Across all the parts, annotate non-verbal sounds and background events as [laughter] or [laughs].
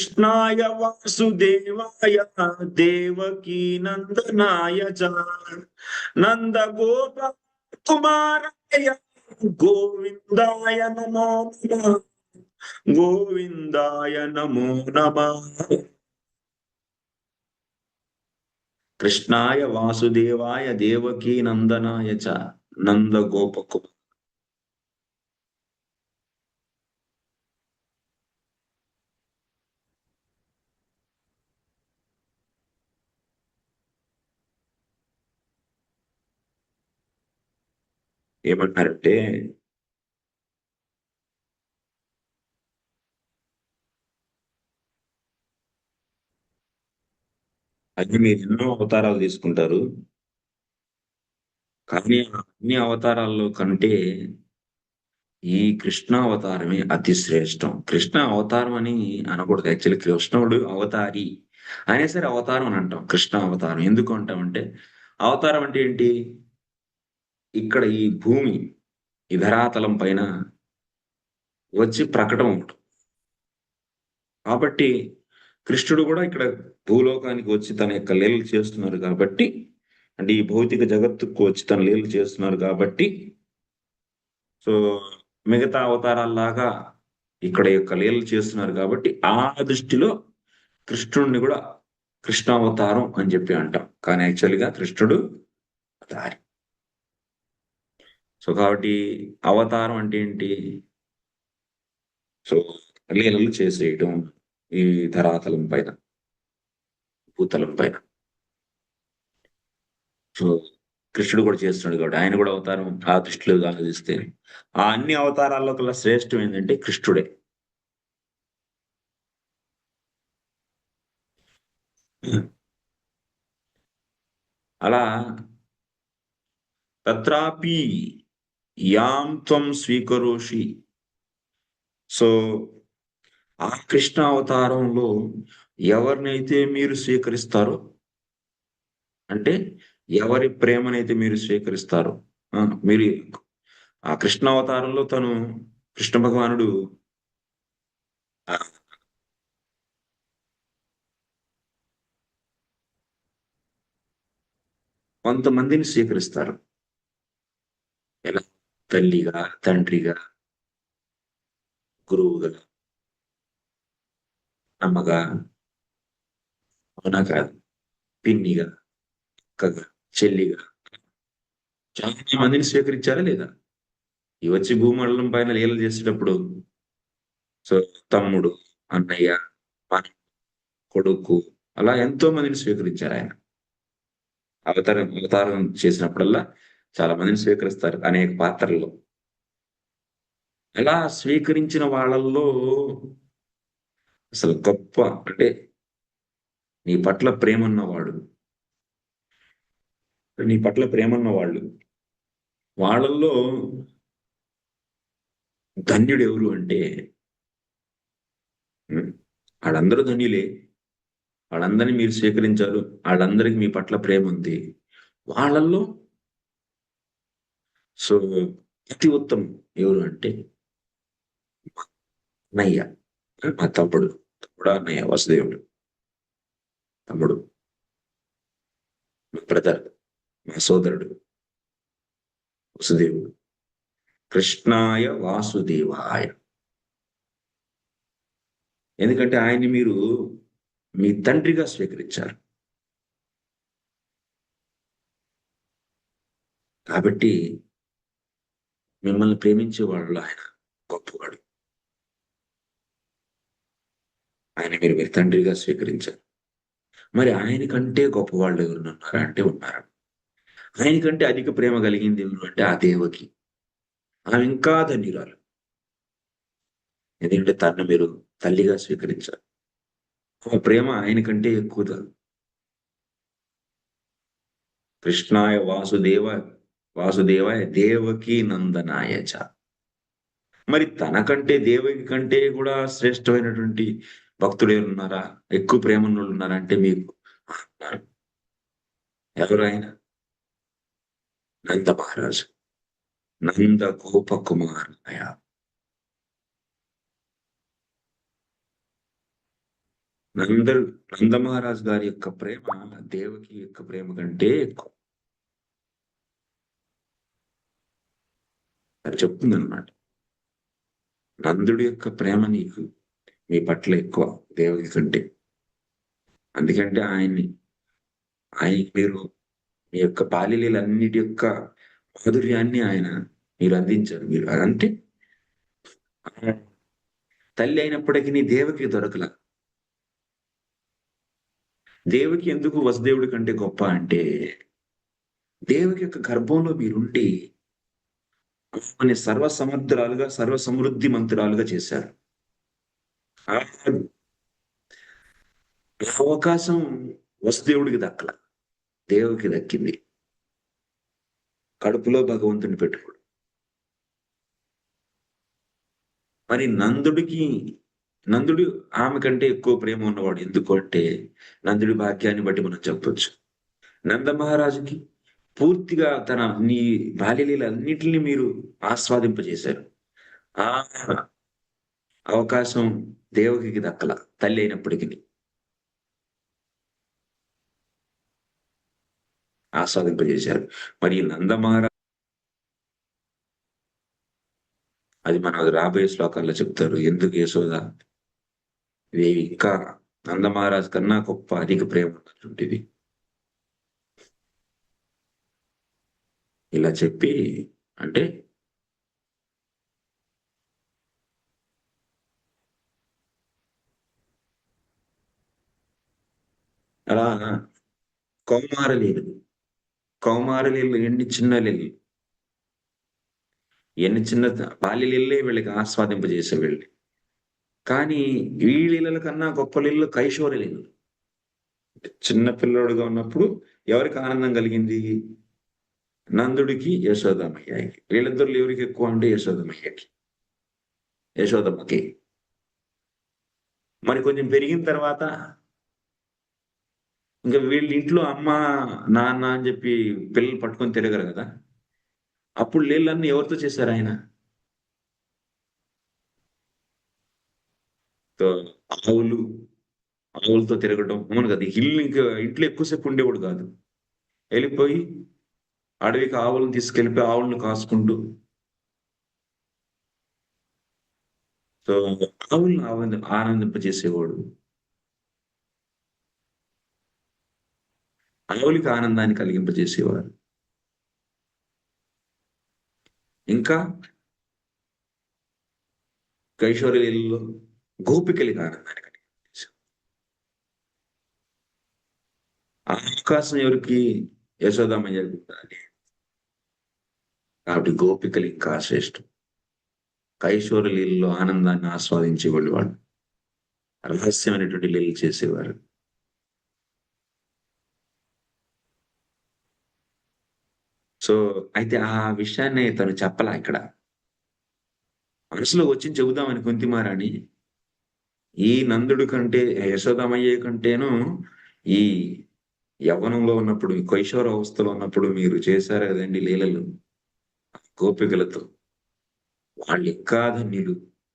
కృష్ణాయ వాసుదేవాయ దేవకీ నందనాయ చ నంద గోప కుమారాయ గోవిందాయ నమో నమః గోవిందాయ నమో నమః కృష్ణాయ వాసుదేవాయ దేవకీ నందనాయ చ నంద గోప కుమార్ ఏమంటారంటే అది మీరు ఎన్నో అవతారాలు తీసుకుంటారు. కానీ అన్ని అవతారాల్లో కంటే ఈ కృష్ణ అవతారమే అతి శ్రేష్టం. కృష్ణ అవతారం అని అనకూడదు. యాక్చువల్లీ కృష్ణుడు అవతారి అయినా సరే అవతారం అని అంటాం. కృష్ణ అవతారం. ఎందుకు అంటామంటే అవతారం అంటే ఏంటి? ఇక్కడ ఈ భూమి ఈ ధరాతలం పైన వచ్చి ప్రకటన ఉంటుంది కాబట్టి కృష్ణుడు కూడా ఇక్కడ భూలోకానికి వచ్చి తన యొక్క లీలలు చేస్తున్నారు కాబట్టి అంటే ఈ భౌతిక జగత్తుకు వచ్చి తన లీలలు చేస్తున్నారు కాబట్టి సో మిగతా అవతారాల్లాగా ఇక్కడ యొక్క లీలలు చేస్తున్నారు కాబట్టి ఆ దృష్టిలో కృష్ణుడిని కూడా కృష్ణావతారం అని చెప్పి అంటాం. కానీ యాక్చువల్గా కృష్ణుడు అవతారి సో కాబట్టి అవతారం అంటే ఏంటి? సో లీలలు చేసేయటం ఈ ధరాతలం పైన భూతలం పైన. సో కృష్ణుడు కూడా చేస్తున్నాడు కాబట్టి ఆయన కూడా అవతారం ఆ దృష్టిలో ఆలోచిస్తే ఆ అన్ని అవతారాల్లో కల్లా శ్రేష్టం ఏంటంటే కృష్ణుడే. అలా తత్రాపి యాం త్వం స్వీకరోషి. సో ఆ కృష్ణ అవతారంలో ఎవరినైతే మీరు స్వీకరిస్తారో అంటే ఎవరి ప్రేమనైతే మీరు స్వీకరిస్తారో మీరు ఆ కృష్ణ అవతారంలో తను కృష్ణ భగవానుడు కొంతమందిని స్వీకరిస్తారు. ఎలా? తల్లిగా తండ్రిగా గురువుగా అమ్మగా అవునా కాదు పిన్నిగా అక్కగా చెల్లిగా. చాలా మందిని స్వీకరించారా లేదా? ఈ వచ్చి భూమండలం పైన లీలలు చేసేటప్పుడు సో తమ్ముడు అన్నయ్య మన కొడుకు అలా ఎంతో మందిని స్వీకరించారు ఆయన. అవతారం అవతారం చేసినప్పుడల్లా చాలా మందిని స్వీకరిస్తారు అనేక పాత్రల్లో. అలా స్వీకరించిన వాళ్ళల్లో అసలు గొప్ప అంటే నీ పట్ల ప్రేమ ఉన్నవాడు నీ పట్ల ప్రేమ ఉన్నవాళ్ళు వాళ్ళల్లో ధన్యుడు ఎవరు అంటే వాళ్ళందరూ ధన్యులే. వాళ్ళందరినీ మీరు స్వీకరించారు. వాళ్ళందరికీ మీ పట్ల ప్రేమ ఉంది వాళ్ళల్లో సో అతి ఉత్తమం ఎవరు అంటే అన్నయ్య మా తమ్ముడు తమ్ముడు అన్నయ్య వసుదేవుడు. తమ్ముడు మా బ్రదర్ మా సోదరుడు వసుదేవుడు. కృష్ణాయ వాసుదేవాయ. ఎందుకంటే ఆయన్ని మీరు మీ తండ్రిగా స్వీకరించారు. కాబట్టి మిమ్మల్ని ప్రేమించే వాళ్ళు ఆయన గొప్పవాడు. ఆయన మీరు మీరు తండ్రిగా స్వీకరించారు. మరి ఆయన కంటే గొప్పవాళ్ళు ఎవరు ఉన్నారా? అంటే ఉన్నారు? ఆయన కంటే అధిక ప్రేమ కలిగింది ఎవరు? అంటే ఆ దేవకి. ఆమె ఇంకా ధన్యురాలు. ఎందుకంటే తనను మీరు తల్లిగా స్వీకరించారు. ఆ ప్రేమ ఆయన కంటే ఎక్కువ కృష్ణాయ వాసుదేవ వాసుదేవాయ దేవకి నందనాయ చ. మరి తనకంటే దేవకి కంటే కూడా శ్రేష్టమైనటువంటి భక్తుడు ఉన్నారా ఎక్కువ ప్రేమ వాళ్ళు ఉన్నారా అంటే మీకు? ఎవరు ఆయన నంద మహారాజు నంద గోప కుమార్ నంద నంద మహారాజు గారి యొక్క ప్రేమ దేవకి యొక్క ప్రేమ కంటే ఎక్కువ. అది చెప్తుంది అనమాట నందుడి యొక్క ప్రేమ నీకు మీ పట్ల ఎక్కువ దేవకి కంటే. అందుకంటే ఆయన్ని ఆయన మీరు మీ యొక్క బాల్యలీలన్నిటి యొక్క మాధుర్యాన్ని ఆయన మీరు అందించారు. మీరు అదంటే తల్లి అయినప్పటికీ నీ దేవకి దొరకల. దేవకి ఎందుకు వసుదేవుడి కంటే గొప్ప అంటే దేవకి యొక్క గర్భంలో మీరుండి ఆమెని సర్వ సమర్థురాలుగా సర్వ సమృద్ధి మంత్రాలుగా చేశారు. అవకాశం వసుదేవుడికి దక్కల. దేవుడికి దక్కింది. కడుపులో భగవంతుని పెట్టుకోడు. మరి నందుడికి నందుడు ఆమె కంటే ఎక్కువ ప్రేమ ఉన్నవాడు ఎందుకంటే నందుడి భాగ్యాన్ని బట్టి మనం చెప్పొచ్చు. నంద మహారాజుకి పూర్తిగా తన నీ బాల్యలీలన్నిటిని మీరు ఆస్వాదింపజేశారు. ఆ అవకాశం దేవకి దక్కల తల్లి అయినప్పటికీ. ఆస్వాదింపజేశారు. మరి నందమహారాజ్ అది మన రాబోయే శ్లోకాల్లో చెప్తారు. ఎందుకు యశోద? దేవి ఇంకా నందమహారాజ్ కన్నా గొప్ప అధిక ప్రేమ ఉన్నటువంటిది. ఇలా చెప్పి అంటే అలా కౌమారలీలు కౌమారలీలు ఎన్ని చిన్న లీలు ఎన్ని చిన్న బాల్యలీలే వీళ్ళకి ఆస్వాదింపజేసే వీళ్ళు. కానీ ఈ లీలల కన్నా గొప్ప లీలలు కైశోర లీలలు. చిన్న పిల్లోడుగా ఉన్నప్పుడు ఎవరికి ఆనందం కలిగింది? నందుడికి యశోదమయ్యాకి వీళ్ళిద్దరు ఎవరికి ఎక్కువ అంటే యశోదమయ్యకి యశోదమ్మకి మరి కొంచెం పెరిగిన తర్వాత ఇంకా వీళ్ళ ఇంట్లో అమ్మ నాన్న అని చెప్పి పిల్లలు పట్టుకొని తిరగరు కదా. అప్పుడు నీళ్ళన్నీ ఎవరితో చేశారు ఆయన? ఆవులు ఆవులతో తిరగడం అవును కదా హిల్ ఇంకా ఇంట్లో ఎక్కువసేపు ఉండేవాడు కాదు. వెళ్ళిపోయి అడవికి ఆవులను తీసుకెళ్ళిపోయి ఆవులను కాసుకుంటూ. సో ఆవులను ఆనంద ఆనందింపజేసేవాడు. ఆవులకి ఆనందాన్ని కలిగింపజేసేవారు. ఇంకా కైశోర్యంలో గోపికలకి ఆనందాన్ని కలిగింపజేసేవారు. ఆ అవకాశం ఎవరికి? యశోదామయ్య ఉండాలి. కాబట్టి గోపికలు ఇంకా శ్రేష్టం కైశోర లీలలో ఆనందాన్ని ఆస్వాదించేవాళ్ళు వాళ్ళు. రహస్యమైనటువంటి లీలలు చేసేవారు. సో అయితే ఆ విషయాన్ని తను చెప్పలా ఇక్కడ. మనసులో వచ్చి చెబుదామని కుంతిమారాణి. ఈ నందుడు కంటే యశోదమయ్యే కంటేను ఈ యవ్వనంలో ఉన్నప్పుడు కైశోర అవస్థలో ఉన్నప్పుడు మీరు చేశారు కదండి లీలలు. గోపికలతో వాళ్ళు ఇంకా ధన్యులు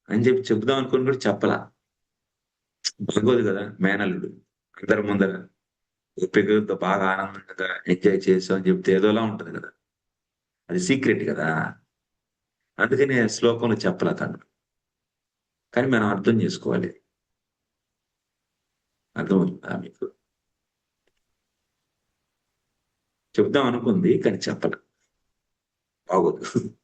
అని చెప్పి చెబుదాం అనుకుని కూడా చెప్పలా. బాగోదు కదా మేనల్లుడు. అందరి ముందర గోపికలతో బాగా ఆనందంగా ఎంజాయ్ చేసాం అని చెప్తే ఏదోలా ఉంటుంది కదా. అది సీక్రెట్ కదా. అందుకని శ్లోకంలో చెప్పలా తను. కానీ మనం అర్థం చేసుకోవాలి. అర్థమవుతుందా మీకు? చెప్దాం అనుకుంది కానీ చెప్పలే. బాగోదు [laughs]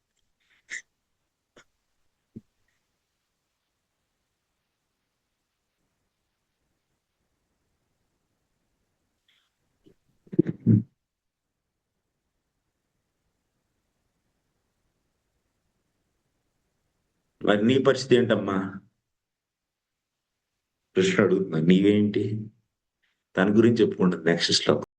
మరి నీ పరిస్థితి ఏంటమ్మా? కృష్ణుడు నీవేంటి? తన గురించి చెప్పుకుంటుంది నెక్స్ట్ శ్లోకం.